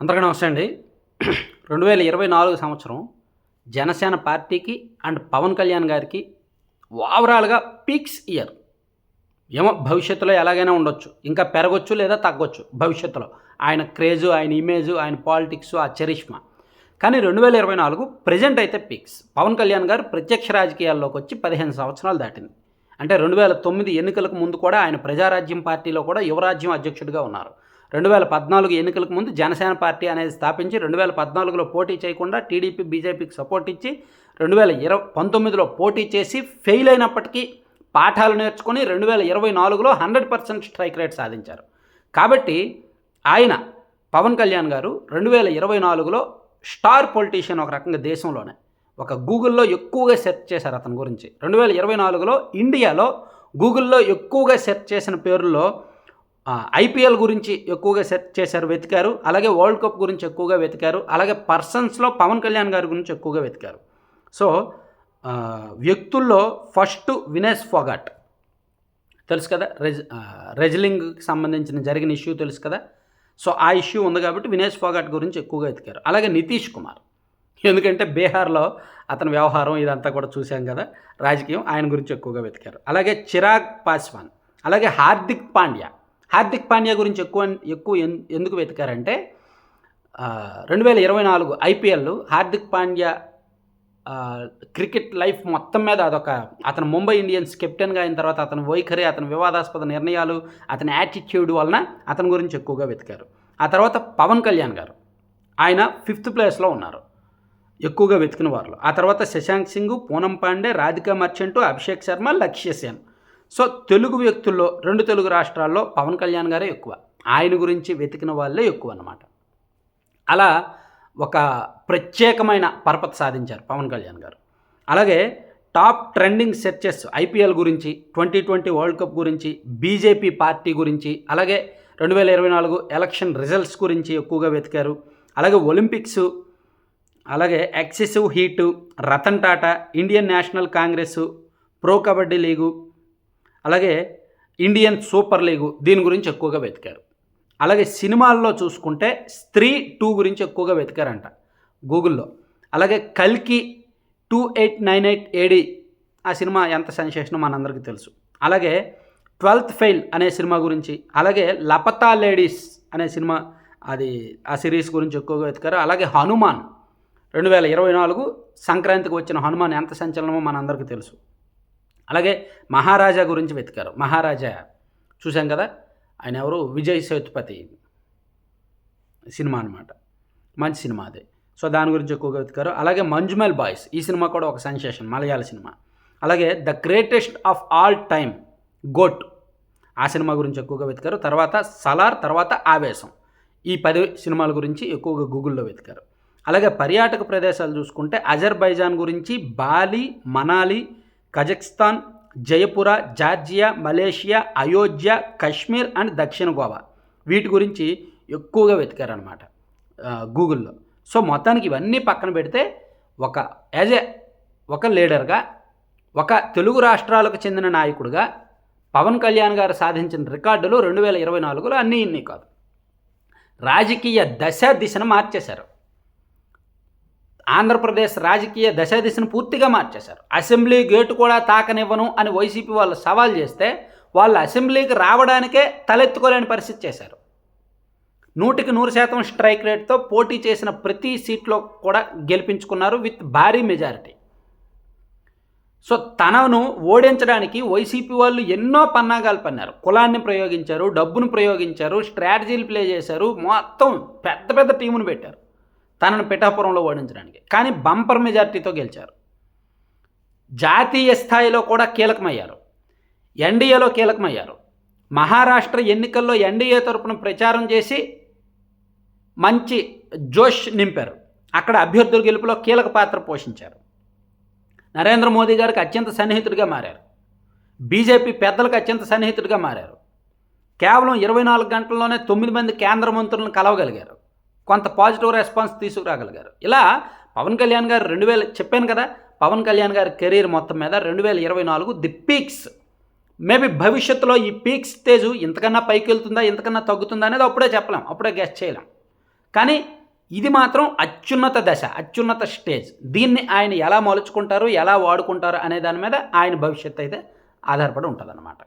అందరికీ నమస్తే అండి. రెండు వేల ఇరవై నాలుగు సంవత్సరం జనసేన పార్టీకి అండ్ పవన్ కళ్యాణ్ గారికి ఓవరాల్గా పీక్స్ ఇయర్. ఏమో భవిష్యత్తులో ఎలాగైనా ఉండొచ్చు. ఇంకా పెరగొచ్చు లేదా తగ్గొచ్చు భవిష్యత్తులో. ఆయన క్రేజు ఆయన ఇమేజ్ ఆయన పాలిటిక్స్ ఆ చరిష్మా. కానీ రెండు వేల ఇరవై నాలుగు ప్రజెంట్ అయితే పీక్స్. పవన్ కళ్యాణ్ గారు ప్రత్యక్ష రాజకీయాల్లోకి వచ్చి పదిహేను సంవత్సరాలు దాటింది. అంటే రెండు వేల తొమ్మిది ఎన్నికలకు ముందు కూడా ఆయన ప్రజారాజ్యం పార్టీలో కూడా యువరాజ్యం అధ్యక్షుడిగా ఉన్నారు. రెండు వేల పద్నాలుగు ఎన్నికలకు ముందు జనసేన పార్టీ అనేది స్థాపించి రెండు వేల పద్నాలుగులో పోటీ చేయకుండా టీడీపీ బీజేపీకి సపోర్ట్ ఇచ్చి రెండు వేల ఇరవై పంతొమ్మిదిలో పోటీ చేసి ఫెయిల్ అయినప్పటికీ పాఠాలు నేర్చుకొని రెండు వేల ఇరవై నాలుగులో హండ్రెడ్ పర్సెంట్ స్ట్రైక్ రేట్ సాధించారు. కాబట్టి ఆయన పవన్ కళ్యాణ్ గారు రెండు వేల ఇరవై నాలుగులో స్టార్ పొలిటీషియన్ ఒక రకంగా దేశంలోనే ఒక గూగుల్లో ఎక్కువగా సెర్చ్ చేశారు అతని గురించి. రెండు వేల ఇరవై నాలుగులో ఇండియాలో గూగుల్లో ఎక్కువగా సెర్చ్ చేసిన పేరుల్లో ఐపీఎల్ గురించి ఎక్కువగా సెర్చ్ చేశారు వెతికారు. అలాగే వరల్డ్ కప్ గురించి ఎక్కువగా వెతికారు. అలాగే పర్సన్స్లో పవన్ కళ్యాణ్ గారి గురించి ఎక్కువగా వెతికారు. సో వ్యక్తుల్లో ఫస్ట్ వినేష్ ఫొగాట్. తెలుసు కదా? రెజ్ రెజ్లింగ్కి సంబంధించిన జరిగిన ఇష్యూ తెలుసు కదా? సో ఆ ఇష్యూ ఉంది కాబట్టి వినేష్ ఫొగాట్ గురించి ఎక్కువగా వెతికారు. అలాగే నితీష్ కుమార్. ఎందుకంటే బీహార్లో అతని వ్యవహారం ఇదంతా కూడా చూశాం కదా? రాజకీయం ఆయన గురించి ఎక్కువగా వెతికారు. అలాగే చిరాగ్ పాస్వాన్. అలాగే హార్దిక్ పాండ్యా. హార్దిక్ పాండ్యా గురించి ఎక్కువ ఎక్కువ ఎందుకు వెతికారంటే రెండు వేల ఇరవై నాలుగు IPL Hardik Pandya cricket life మొత్తం మీద అదొక అతను ముంబై ఇండియన్స్ కెప్టెన్గా అయిన తర్వాత అతని వైఖరి అతని వివాదాస్పద నిర్ణయాలు అతని యాటిట్యూడ్ వలన అతని గురించి ఎక్కువగా వెతికారు. ఆ తర్వాత పవన్ కళ్యాణ్ గారు ఆయన ఫిఫ్త్ ప్లేస్లో ఉన్నారు ఎక్కువగా వెతికిన వారు ఆ తర్వాత శశాంక్ సింగ్ పూనం పాండే రాధికా మర్చెంట్ అభిషేక్ శర్మ లక్ష్య సేన్. సో తెలుగు వ్యక్తుల్లో రెండు తెలుగు రాష్ట్రాల్లో పవన్ కళ్యాణ్ గారే ఎక్కువ. ఆయన గురించి వెతికిన వాళ్ళే ఎక్కువ అన్నమాట. అలా ఒక ప్రత్యేకమైన పరపతి సాధించారు పవన్ కళ్యాణ్ గారు. అలాగే టాప్ ట్రెండింగ్ సెర్చెస్ ఐపీఎల్ గురించి ట్వంటీ ట్వంటీ వరల్డ్ కప్ గురించి బీజేపీ పార్టీ గురించి అలాగే రెండు వేల ఇరవై నాలుగు ఎలక్షన్ రిజల్ట్స్ గురించి ఎక్కువగా వెతికారు. అలాగే ఒలింపిక్స్ అలాగే excessive heat Ratan Tata Indian National Congress pro kabaddi league అలాగే ఇండియన్ సూపర్ లీగు దీని గురించి ఎక్కువగా వెతికారు. అలాగే సినిమాల్లో చూసుకుంటే స్త్రీ టూ గురించి ఎక్కువగా వెతికారంట గూగుల్లో. అలాగే కల్కి two eight nine eight AD ఆ సినిమా ఎంత సెన్సేషనో మనందరికీ తెలుసు. అలాగే ట్వెల్త్ ఫెయిల్ అనే సినిమా గురించి అలాగే లపతా లేడీస్ అనే సినిమా అది ఆ సిరీస్ గురించి ఎక్కువగా వెతికారు. అలాగే హనుమాన్ రెండు వేల ఇరవై నాలుగు సంక్రాంతికి వచ్చిన హనుమాన్ ఎంత సంచలనమో మనందరికీ తెలుసు. అలాగే మహారాజా గురించి వెతికారు. మహారాజా చూసాం కదా ఆయన ఎవరు? విజయ్ సేతుపతి సినిమా అనమాట మంచి సినిమా అది. సో దాని గురించి ఎక్కువగా వెతికారు. అలాగే మంజుమల్ బాయ్స్ ఈ సినిమా కూడా ఒక సెన్సేషన్ మలయాళ సినిమా. అలాగే the greatest of all time GOAT ఆ సినిమా గురించి ఎక్కువగా వెతికారు. తర్వాత సలార్ తర్వాత ఆవేశం ఈ పది సినిమాల గురించి ఎక్కువగా గూగుల్లో వెతికారు. అలాగే పర్యాటక ప్రదేశాలు చూసుకుంటే అజర్బైజాన్ గురించి Bali Manali Kazakhstan Jaipur Georgia Malaysia Ayodhya Kashmir and దక్షిణ గోవా. వీటి గురించి ఎక్కువగా వెతికారనమాట గూగుల్లో. సో మొత్తానికి ఇవన్నీ పక్కన పెడితే ఒక యాజ్ ఏ ఒక లీడర్గా ఒక తెలుగు రాష్ట్రాలకు చెందిన నాయకుడిగా పవన్ కళ్యాణ్ గారు సాధించిన రికార్డులు రెండు వేల ఇరవై నాలుగులో అన్నీ ఇన్ని కాదు. రాజకీయ దశ దిశను మార్చేశారు. ఆంధ్రప్రదేశ్ రాజకీయ దశాదిశను పూర్తిగా మార్చేశారు. అసెంబ్లీ గేటు కూడా తాకనివ్వను అని వైసీపీ వాళ్ళు సవాల్ చేస్తే వాళ్ళు అసెంబ్లీకి రావడానికే తలెత్తుకోలేని పరిస్థితి చేశారు. నూటికి నూరు శాతం స్ట్రైక్ రేట్తో పోటీ చేసిన ప్రతి సీట్లో కూడా గెలిపించుకున్నారు విత్ భారీ మెజారిటీ. సో తనను ఓడించడానికి వైసీపీ వాళ్ళు ఎన్నో పన్నాగాలు పన్నారు. కులాన్ని ప్రయోగించారు డబ్బును ప్రయోగించారు స్ట్రాటజీలు ప్లే చేశారు మొత్తం పెద్ద పెద్ద టీమును పెట్టారు. తనను పిఠాపురంలో ఓడించడానికి. కానీ బంపర్ మెజార్టీతో గెలిచారు. జాతీయ స్థాయిలో కూడా కీలకమయ్యారు. ఎన్డీఏలో కీలకమయ్యారు. మహారాష్ట్ర ఎన్నికల్లో ఎన్డీఏ తరపున ప్రచారం చేసి మంచి జోష్ నింపారు. అక్కడ అభ్యర్థుల గెలుపులో కీలక పాత్ర పోషించారు. నరేంద్ర మోదీ గారికి అత్యంత సన్నిహితుడిగా మారారు. బీజేపీ పెద్దలకు అత్యంత సన్నిహితుడిగా మారారు. కేవలం ఇరవై నాలుగు గంటల్లోనే తొమ్మిది మంది కేంద్ర మంత్రులను కలవగలిగారు. కొంత పాజిటివ్ రెస్పాన్స్ తీసుకురాగలిగారు. ఇలా పవన్ కళ్యాణ్ గారు రెండు వేల చెప్పాను కదా పవన్ కళ్యాణ్ గారి కెరీర్ మొత్తం మీద రెండు వేల ఇరవై నాలుగు ది పీక్స్ మేబీ భవిష్యత్తులో ఈ పీక్ స్టేజ్ ఇంతకన్నా పైకి వెళ్తుందా ఇంతకన్నా తగ్గుతుందా అనేది అప్పుడే చెప్పలేం అప్పుడే గెస్ట్ చేయలేం. కానీ ఇది మాత్రం అత్యున్నత దశ అత్యున్నత స్టేజ్ దీన్ని ఆయన ఎలా మలుచుకుంటారు ఎలా వాడుకుంటారు అనే దాని మీద ఆయన భవిష్యత్తు అయితే ఆధారపడి ఉంటుందన్నమాట.